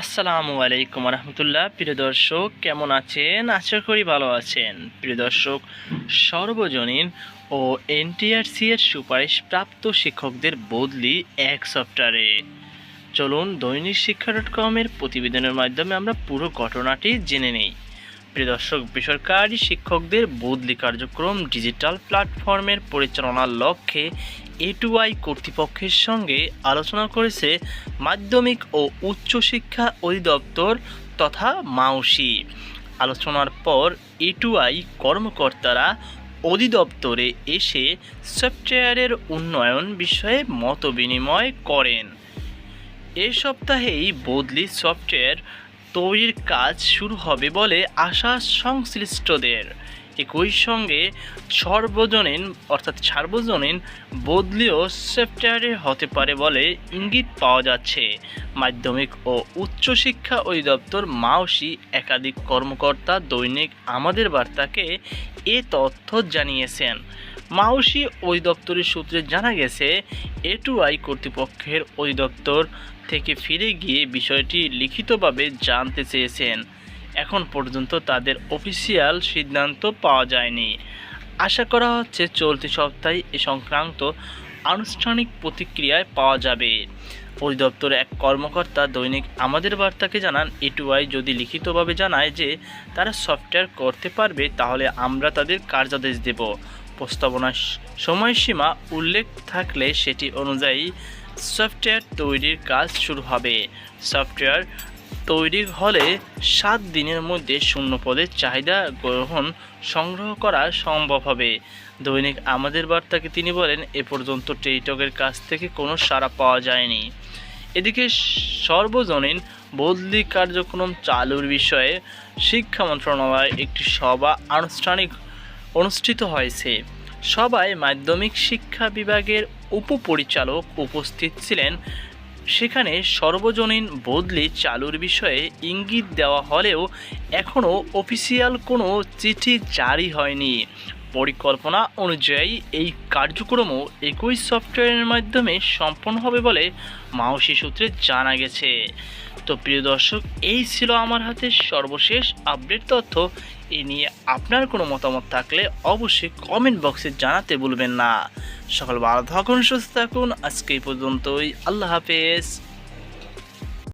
আসসালামু আলাইকুম রহমতুল্লাহ। প্রিয় দর্শক, কেমন আছেন? আশা করি ভালো আছেন। প্রিয় দর্শক, সর্বজনীন ও এনটিআরসি এর সুপারিশ প্রাপ্ত শিক্ষকদের বদলি এক সপ্তাহে। চলুন দৈনিক শিক্ষা ডট কমের প্রতিবেদনের মাধ্যমে আমরা পুরো ঘটনাটি জেনে নেই। প্রিয় দর্শক, বেসরকারি শিক্ষকদের বদলি কার্যক্রম ডিজিটাল প্ল্যাটফর্মের পরিচালনার লক্ষ্যে এটুআই কর্তৃপক্ষের সঙ্গে আলোচনা করেছে মাধ্যমিক ও উচ্চশিক্ষা অধিদপ্তর তথা মাউসি। আলোচনার পর এটুআই কর্মকর্তারা অধিদপ্তরে এসে সফটওয়্যারের উন্নয়ন বিষয়ে মত বিনিময় করেন। এ সপ্তাহেই বদলি সফটওয়্যার তৈরির কাজ শুরু হবে বলে আশা সংশ্লিষ্টদের। একই সঙ্গে সর্বজনীন, অর্থাৎ সার্বজনীন বদলিও সফটওয়্যারে হতে পারে বলে ইঙ্গিত পাওয়া যাচ্ছে। মাধ্যমিক ও উচ্চশিক্ষা অধিদপ্তর মাওসি একাধিক কর্মকর্তা দৈনিক আমাদের বার্তাকে এ তথ্য জানিয়েছেন। মাওসি অধিদপ্তরের সূত্রে জানা গেছে এটুআই কর্তৃপক্ষের অধিদপ্তর থেকে ফিরে গিয়ে বিষয়টি লিখিতভাবে জানতে চেয়েছেন। এখন পর্যন্ত তাদের অফিসিয়াল সিদ্ধান্ত পাওয়া যায়নি। আশা করা হচ্ছে চলতি সপ্তাহে এ সংক্রান্ত আনুষ্ঠানিক প্রতিক্রিয়ায় পাওয়া যাবে। অধিদপ্তরের এক কর্মকর্তা দৈনিক আমাদের বার্তাকে জানান এটুআই যদি লিখিতভাবে জানায় যে তারা সফটওয়্যার করতে পারবে, তাহলে আমরা তাদের কার্যাদেশ দেব। প্রস্তাবনার সময়সীমা উল্লেখ থাকলে সেটি অনুযায়ী সফটওয়্যার তৈরির কাজ শুরু হবে। সফটওয়্যার তৈরি হলে সাত দিনের মধ্যে শূন্য পদের চাহিদা গ্রহণ সংগ্রহ করা সম্ভব হবে। দৈনিক আমাদের বার্তাকে তিনি বলেন, এ পর্যন্ত টেলিটকের কাছ থেকে কোনো সাড়া পাওয়া যায়নি। এদিকে সর্বজনীন বদলি কার্যক্রম চালুর বিষয়ে শিক্ষা মন্ত্রণালয় একটি সভা আনুষ্ঠানিক অনুষ্ঠিত হয়েছে। সভায় মাধ্যমিক শিক্ষা বিভাগের উপপরিচালক উপস্থিত ছিলেন সেখানে সর্বজনীন বদলি চালুর বিষয়ে ইঙ্গিত দেওয়া হলেও এখনও অফিসিয়াল কোনো চিঠি জারি হয়নি। পরিকল্পনা অনুযায়ী এই কার্যক্রমও একই সফটওয়্যারের মাধ্যমে সম্পন্ন হবে বলে মাওসি সূত্রে জানা গেছে। তো প্রিয় দর্শক, এই ছিল আমার হাতে সর্বশেষ আপডেট তথ্য। এ নিয়ে আপনার কোনো মতামত থাকলে অবশ্যই কমেন্ট বক্সে জানাতে ভুলবেন না। সকাল ভালো থাকুন, সুস্থ থাকুন। আজকে এই পর্যন্তই। আল্লাহ হাফেজ।